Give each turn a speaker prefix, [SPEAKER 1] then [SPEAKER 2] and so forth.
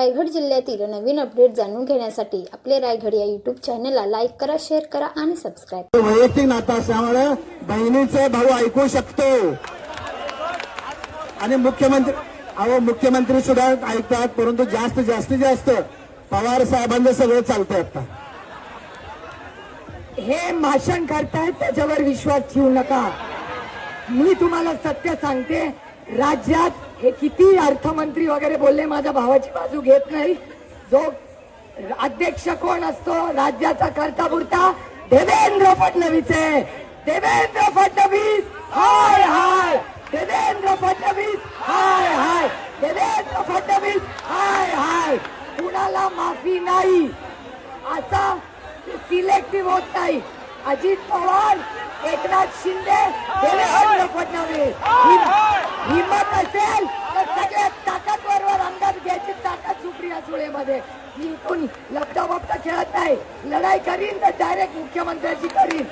[SPEAKER 1] रायगड जिल्ह्यातील नवीन अपडेट जाणून घेण्यासाठी आपले रायगड या युट्यूब चॅनलला लाईक करा शेअर करा आणि सबस्क्राईब
[SPEAKER 2] वैयक्तिक नातं असल्यामुळे बहिणीचे भाऊ ऐकू शकतो. आणि मुख्यमंत्री अहो मुख्यमंत्री सुद्धा ऐकतात परंतु जास्त जास्तीत जास्त पवार साहेबांचं सगळं चालतंय आता.
[SPEAKER 3] हे भाषण करतायत त्याच्यावर विश्वास ठेवू नका. मी तुम्हाला सत्य सांगते राज्यात हे किती अर्थमंत्री वगैरे बोलले माझ्या भावाची बाजू घेत नाही. जो अध्यक्ष कोण असतो? राज्याचा करता बुरता देवेंद्र फडणवीस आहे. देवेंद्र फडणवीस हाय हाय. देवेंद्र फडणवीस हाय हाय. देवेंद्र फडणवीस हाय हाय. कुणाला माफी नाही. असा सिलेक्टिव्ह होत नाही. अजित पवार एकनाथ शिंदे देवेंद्र फडणवीस. हिम्मत असेल तर सगळ्यात ताकदवर अंगात घ्यायची ताकद सुप्रिया सुळेमध्ये. मी इथून लपटा खेळत नाही. लढाई करीन तर डायरेक्ट मुख्यमंत्र्याची करीन.